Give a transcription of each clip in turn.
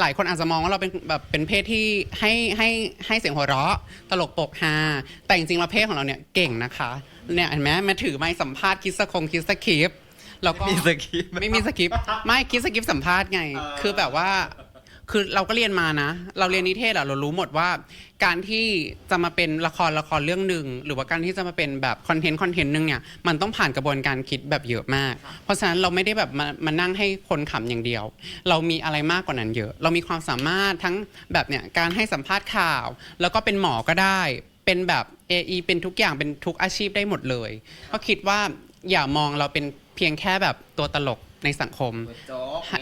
หลายคนอาจจะมองว่าเราเป็นแบบเป็นเพศที่ให้ให้ให้เสียงหัวเราะ ตลกโปกฮาแต่จริงๆเราเพศของเราเนี่ยเก่งนะคะเนี่ยเห็นไหมมาถือไม้สัมภาษณ์คิดสะคงคิดสคริปต์แล้วก็มีสคริปต์ไม่มีสคริปต์ไม่คิดสคริปต์สัมภาษณ์ไงเออคือแบบว่า คือเราก็เรียนมานะ เราเรียนนิเทศอะเรารู้หมดว่า การที่จะมาเป็นละครละครเรื่องหนึ่งหรือว่าการที่จะมาเป็นแบบคอนเทนต์คอนเทนต์หนึ่งเนี่ยมันต้องผ่านกระบวนการคิดแบบเยอะมาก เพราะฉะนั้นเราไม่ได้แบบมามานั่งให้คนขำอย่างเดียว เรามีอะไรมากกว่านั้นเยอะ เรามีความสามารถทั้งแบบเนี่ยการให้สัมภาษณ์ข่าว แล้วก็เป็นหมอก็ได้เป็นแบบ AE เป็นทุกอย่างเป็นทุกอาชีพได้หมดเลยก็คิดว่าอย่ามองเราเป็นเพียงแค่แบบตัวตลก ในสังคม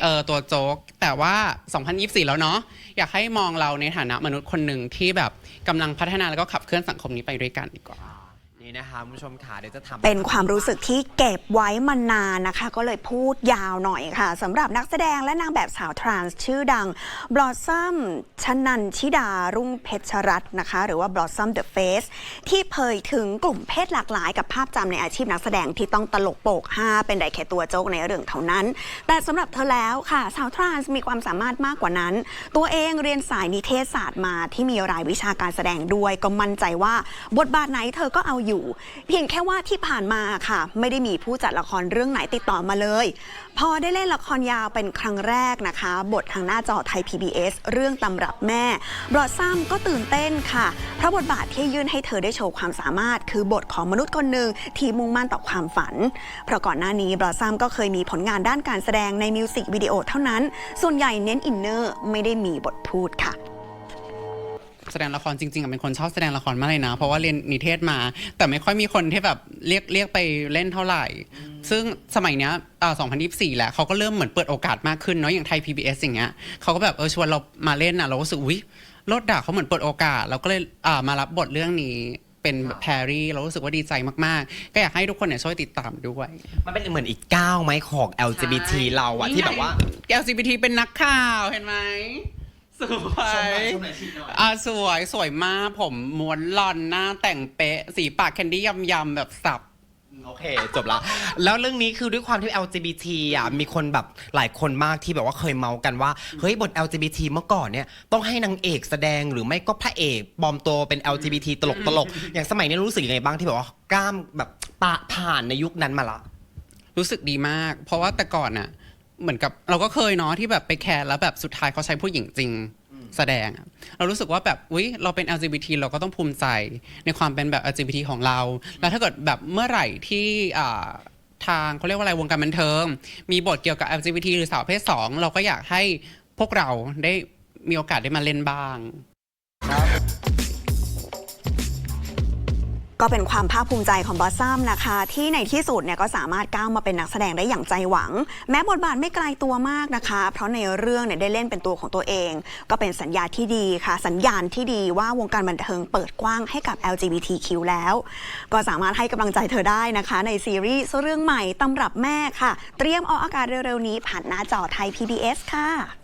เออตัวโจ๊กแต่ว่า 2024 แล้วเนาะอยากให้มองเราในฐานะมนุษย์คนหนึ่งที่แบบกำลังพัฒนาแล้วก็ขับเคลื่อนสังคมนี้ไปด้วยกันดีกว่า นี่นะคะคุณผู้ชมขาเดี๋ยวจะทำเป็นความรู้สึกที่เก็บไว้มานานนะคะ ก็เลยพูดยาวหน่อยค่ะสำหรับนักแสดงและนางแบบสาวทรานส์ชื่อดังบลอ s ซัมชนันชิดารุ่งเพชรรัตน์นะคะ หรือว่าบลอ s ซัมเดอะเฟสที่เผยถึงกลุ่มเพศหลากหลาย กับภาพจำในอาชีพนักแสดงที่ต้องตลกโปกห้าเป็นได้แค่ตัวโจ๊กในเรื่องเท่านั้น แต่สำหรับเธอแล้วค่ะ สาวทรานส์มีความสามารถมากกว่านั้น ตัวเองเรียนสายนิเทศศาสตร์มาที่มีรายวิชาการแสดงด้วยก็มั่นใจว่าบทบาทไหนเธอก็เอาอยู่เพียงแค่ว่าที่ผ่านมาค่ะ ไม่ได้มีผู้จัดละครเรื่องไหนติดต่อมาเลย พอได้เล่นละครยาวเป็นครั้งแรกนะคะ บททางหน้าจอไทย PBS เรื่องตำรับแม่บรอดซัมก็ตื่นเต้นค่ะ เพราะบทบาทที่ยื่นให้เธอได้โชว์ความสามารถ คือบทของมนุษย์คนหนึ่งที่มุ่งมั่นต่อความฝัน เพราะก่อนหน้านี้บรอดซัมก็เคยมีผลงานด้านการแสดงในมิวสิกวิดีโอเท่านั้น ส่วนใหญ่เน้นอินเนอร์ไม่ได้มีบทพูดค่ะ แสดงละครจริงๆอะเป็นคนชอบแสดงละครมากเลยนะ เพราะว่าเรียนนิเทศมา แต่ไม่ค่อยมีคนที่แบบเรียกเรียกไปเล่นเท่าไหร่ ซึ่งสมัยเนี้ยอ่า2024แหละเขาก็เริ่มเหมือนเปิดโอกาสมากขึ้นเนาะอย่างไทย PBS อย่างเงี้ยเขาก็แบบเออชวนเรามาเล่นอะเราก็รู้สึกอุ้ยรถด่าเขาเหมือนเปิดโอกาสเราก็เลยอ่ามารับบทเรื่องนี้เป็นแพรรี่เรารู้สึกว่าดีใจมากๆ ก็อยากให้ทุกคนเนี่ยช่วยติดตามด้วย มันเป็นเหมือนอีกก้าวไหมของ LGBT เราอะที่แบบว่า LGBT เป็นนักข่าวเห็นไหม สวยอ่าสวยสวยมากผมม้วนลอนหน้าแต่งเป๊ะ สีปากแคนดี้ยำยำๆแบบสับ โอเค จบละ แล้วเรื่องนี้คือด้วยความที่ LGBT อะมีคนแบบหลายคนมากที่แบบว่าเคยเมาส์กันว่า เฮ้ยบท LGBT เมื่อก่อนเนี่ยต้องให้นางเอกแสดงหรือไม่ก็พระเอกปลอมตัวเป็น LGBT ตลกตลกๆอย่างสมัยนี้รู้สึกยังไงบ้างที่แบบว่ากล้ามแบบปะผ่านในยุคนั้นมาละ รู้สึกดีมาก เพราะว่าแต่ก่อนน่ะ เหมือนกับเราก็เคยเนาะที่แบบไปแคร์แล้วแบบสุดท้ายเขาใช้ผู้หญิงจริงแสดงอะเรารู้สึกว่าแบบอุ๊ยเราเป็น LGBT เราก็ต้องภูมิใจในความเป็นแบบ LGBT ของเรา แล้วถ้าเกิดแบบเมื่อไหร่ที่อ่าทางเขาเรียกว่าอะไรวงการบันเทิง มีบทเกี่ยวกับ LGBT หรือสาวประเพศสองเราก็อยากให้พวกเราได้มีโอกาสได้มาเล่นบ้าง ก็เป็นความภาคภูมิใจของบอสซัมนะคะ ที่ในที่สุดเนี่ยก็สามารถก้าวมาเป็นนักแสดงได้อย่างใจหวัง แม้บทบาทไม่ไกลตัวมากนะคะ เพราะในเรื่องเนี่ยได้เล่นเป็นตัวของตัวเอง ก็เป็นสัญญาที่ดีค่ะ สัญญาณที่ดีว่าวงการบันเทิงเปิดกว้างให้กับ LGBTQ แล้ว ก็สามารถให้กำลังใจเธอได้นะคะ ในซีรีส์เรื่องใหม่ตำรับแม่ค่ะ เตรียมออกอากาศเร็วๆนี้ผ่านหน้าจอไทย PBS ค่ะ